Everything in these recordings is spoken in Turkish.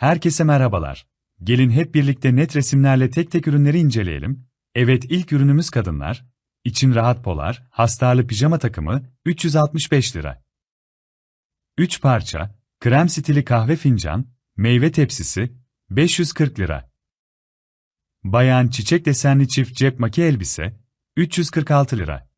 Herkese merhabalar. Gelin hep birlikte net resimlerle tek tek ürünleri inceleyelim. Evet ilk ürünümüz kadınlar. İçin rahat polar, hastarlı pijama takımı, 365 lira. 3 parça, krem stili kahve fincan, meyve tepsisi, 540 lira. Bayan çiçek desenli çift cep maki elbise, 346 lira.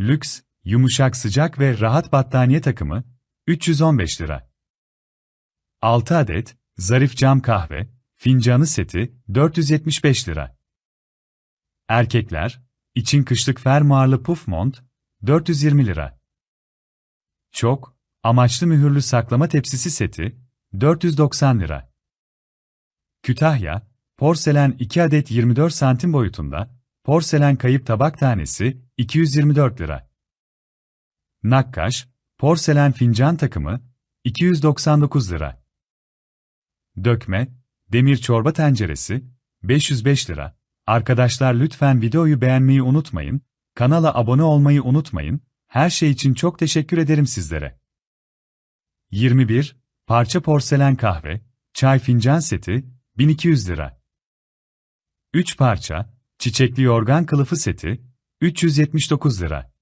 Lüks, yumuşak sıcak ve rahat battaniye takımı, 315 lira. 6 adet, zarif cam kahve, fincanı seti, 475 lira. Erkekler, için kışlık fermuarlı puf mont, 420 lira. Çok, amaçlı mühürlü saklama tepsisi seti, 490 lira. Kütahya, porselen 2 adet 24 santim boyutunda, porselen kayıp tabak tanesi, 224 lira. Nakkaş, porselen fincan takımı, 299 lira. Dökme, demir çorba tenceresi, 505 lira. Arkadaşlar lütfen videoyu beğenmeyi unutmayın, kanala abone olmayı unutmayın, her şey için çok teşekkür ederim sizlere. 21. Parça porselen kahve, çay fincan seti, 1200 lira. 3 parça, çiçekli yorgan kılıfı seti, 379 lira.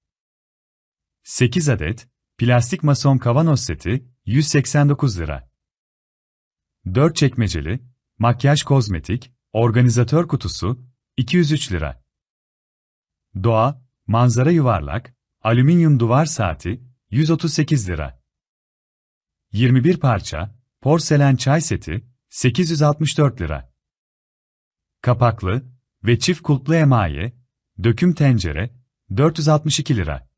8 adet, plastik mason kavanoz seti, 189 lira. 4 çekmeceli, makyaj kozmetik, organizatör kutusu, 203 lira. Doğa, manzara yuvarlak, alüminyum duvar saati, 138 lira. 21 parça, porselen çay seti, 864 lira. Kapaklı ve çift kulplu emaye, döküm tencere, 462 lira.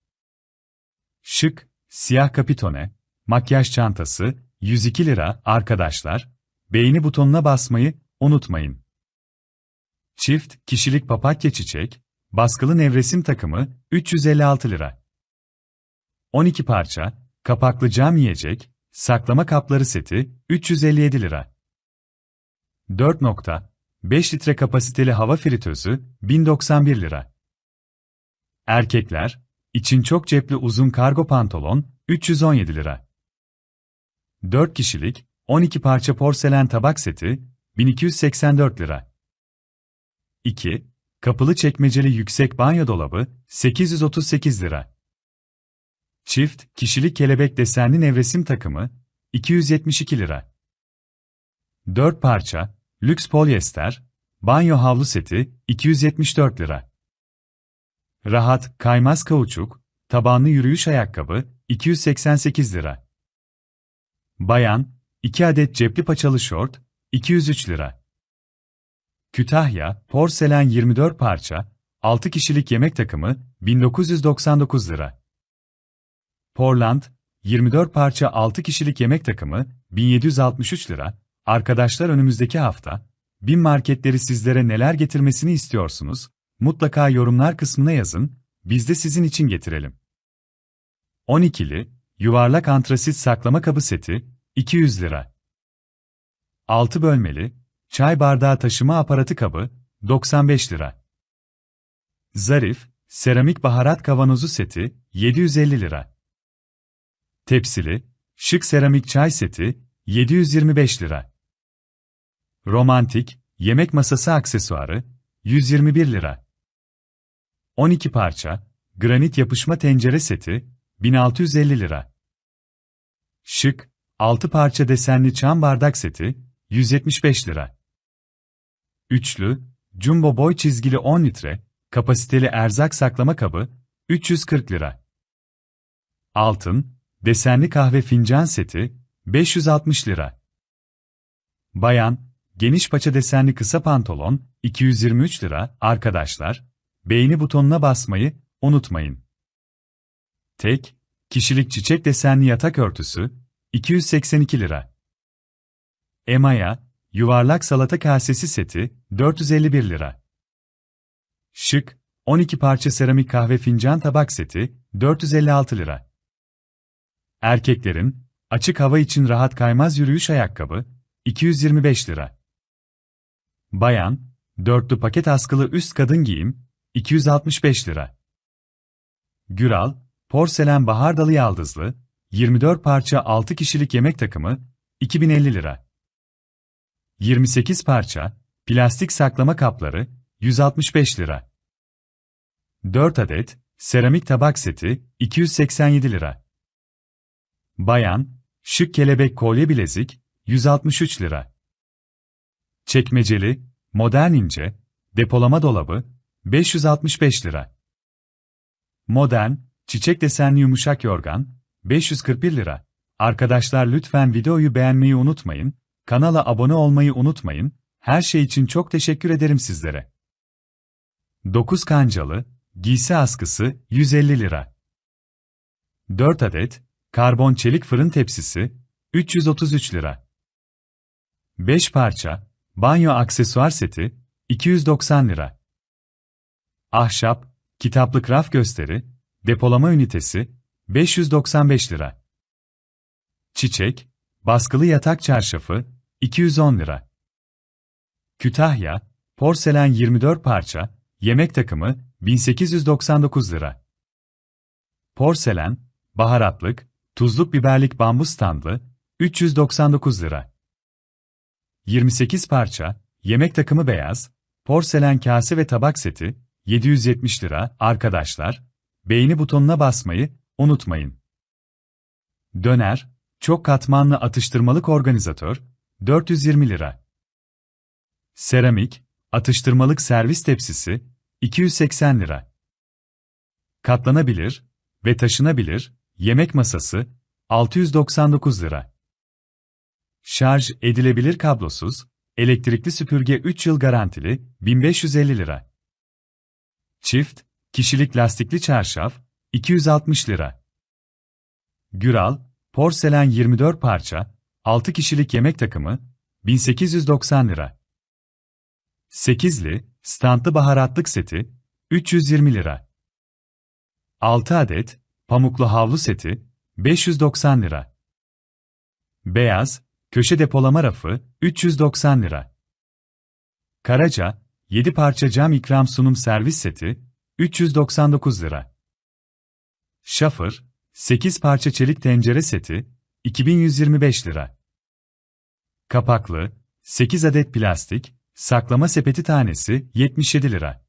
Şık, siyah kapitone, makyaj çantası, 102 lira arkadaşlar, beğeni butonuna basmayı unutmayın. Çift kişilik papatya çiçek, baskılı nevresim takımı 356 lira. 12 parça, kapaklı cam yiyecek, saklama kapları seti 357 lira. 4.5 litre kapasiteli hava fritözü 1091 lira. Erkekler, için çok cepli uzun kargo pantolon 317 lira. 4 kişilik 12 parça porselen tabak seti 1284 lira. 2. Kapılı çekmeceli yüksek banyo dolabı 838 lira. Çift kişilik kelebek desenli nevresim takımı 272 lira. 4 parça lüks polyester banyo havlu seti 274 lira. Rahat kaymaz kauçuk tabanlı yürüyüş ayakkabı 288 lira. Bayan 2 adet cepli paçalı şort 203 lira. Kütahya, porselen 24 parça, 6 kişilik yemek takımı, 1999 lira. Portland, 24 parça 6 kişilik yemek takımı, 1763 lira. Arkadaşlar önümüzdeki hafta, bin marketleri sizlere neler getirmesini istiyorsunuz? Mutlaka yorumlar kısmına yazın, biz de sizin için getirelim. 12'li, yuvarlak antrasit saklama kabı seti, 200 lira. 6 bölmeli, Çay bardağı taşıma aparatı kabı, 95 lira. Zarif, seramik baharat kavanozu seti, 750 lira. Tepsili, şık seramik çay seti, 725 lira. Romantik, yemek masası aksesuarı, 121 lira. 12 parça, granit yapışma tencere seti, 1650 lira. Şık, 6 parça desenli çam bardak seti, 175 lira. Üçlü, Jumbo Boy çizgili 10 litre, kapasiteli erzak saklama kabı, 340 lira. Altın, desenli kahve fincan seti, 560 lira. Bayan, geniş paça desenli kısa pantolon, 223 lira, arkadaşlar, beğeni butonuna basmayı unutmayın. Tek, kişilik çiçek desenli yatak örtüsü, 282 lira. Emaya, yuvarlak salata kasesi seti, 451 lira. Şık, 12 parça seramik kahve fincan tabak seti, 456 lira. Erkeklerin, açık hava için rahat kaymaz yürüyüş ayakkabı, 225 lira. Bayan, dörtlü paket askılı üst kadın giyim, 265 lira. Güral, porselen bahar dalı yaldızlı, 24 parça 6 kişilik yemek takımı, 2050 lira. 28 parça, plastik saklama kapları, 165 lira. 4 adet, seramik tabak seti, 287 lira. Bayan, şık kelebek kolye bilezik, 163 lira. Çekmeceli, modern ince, depolama dolabı, 565 lira. Modern, çiçek desenli yumuşak yorgan, 541 lira. Arkadaşlar lütfen videoyu beğenmeyi unutmayın, kanala abone olmayı unutmayın, her şey için çok teşekkür ederim sizlere. 9 kancalı, giysi askısı, 150 lira. 4 adet, karbon çelik fırın tepsisi, 333 lira. 5 parça, banyo aksesuar seti, 290 lira. Ahşap, kitaplık raf gösteri, depolama ünitesi, 595 lira. Çiçek, baskılı yatak çarşafı, 210 lira. Kütahya, porselen 24 parça, yemek takımı, 1899 lira. Porselen, baharatlık, tuzluk biberlik bambu standlı, 399 lira. 28 parça, yemek takımı beyaz, porselen kase ve tabak seti, 770 lira. Arkadaşlar, beğeni butonuna basmayı unutmayın. Döner, çok katmanlı atıştırmalık organizatör, 420 lira. Seramik, atıştırmalık servis tepsisi, 280 lira. Katlanabilir ve taşınabilir yemek masası, 699 lira. Şarj edilebilir kablosuz, elektrikli süpürge 3 yıl garantili, 1550 lira. Çift, kişilik lastikli çarşaf, 260 lira. Güral, porselen 24 parça, 6 kişilik yemek takımı, 1890 lira. Sekizli, standlı baharatlık seti, 320 lira. 6 adet, pamuklu havlu seti, 590 lira. Beyaz, köşe depolama rafı, 390 lira. Karaca, 7 parça cam ikram sunum servis seti, 399 lira. Şafır, 8 parça çelik tencere seti, 2125 lira. Kapaklı, 8 adet plastik, saklama sepeti tanesi, 77 lira.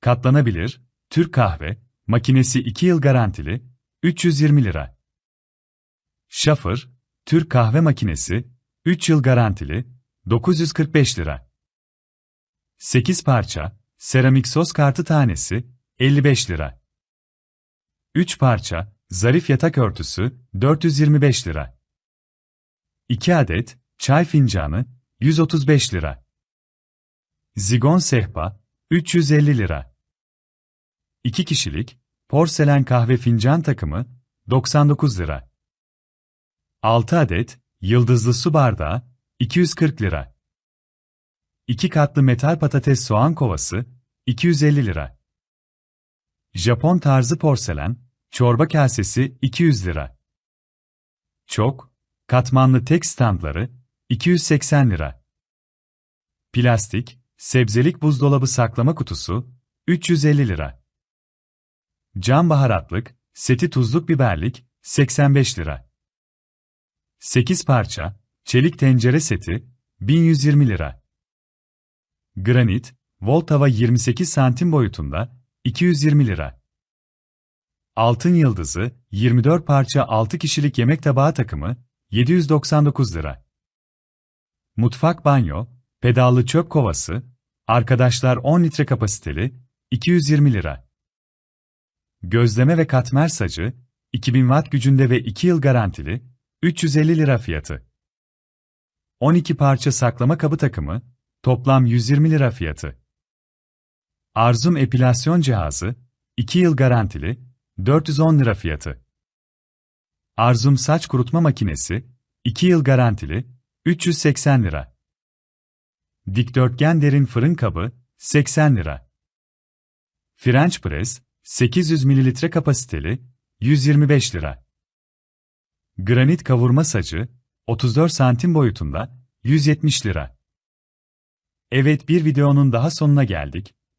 Katlanabilir, Türk kahve, makinesi 2 yıl garantili, 320 lira. Şafır, Türk kahve makinesi, 3 yıl garantili, 945 lira. 8 parça, seramik sos kartı tanesi, 55 lira. 3 parça, zarif yatak örtüsü, 425 lira. 2 adet, çay fincanı, 135 lira. Zigon sehpa, 350 lira. 2 kişilik, porselen kahve fincan takımı, 99 lira. 6 adet, yıldızlı su bardağı, 240 lira. 2 katlı metal patates soğan kovası, 250 lira. Japon tarzı porselen, çorba kasesi, 200 lira. Çok, katmanlı tek standları, 280 lira. Plastik, sebzelik buzdolabı saklama kutusu, 350 lira. Cam baharatlık, seti tuzluk biberlik, 85 lira. 8 parça, çelik tencere seti, 1120 lira. Granit, volt tava 28 santim boyutunda, 220 lira. Altın yıldızı, 24 parça 6 kişilik yemek tabağı takımı, 799 lira. Mutfak banyo, pedallı çöp kovası, arkadaşlar 10 litre kapasiteli, 220 lira. Gözleme ve katmer sacı, 2000 watt gücünde ve 2 yıl garantili, 350 lira fiyatı. 12 parça saklama kabı takımı, toplam 120 lira fiyatı. Arzum epilasyon cihazı, 2 yıl garantili, 410 lira fiyatı. Arzum saç kurutma makinesi, 2 yıl garantili, 380 lira. Dikdörtgen derin fırın kabı, 80 lira. French press, 800 ml kapasiteli, 125 lira. Granit kavurma sacı, 34 santim boyutunda, 170 lira. Evet bir videonun daha sonuna geldik.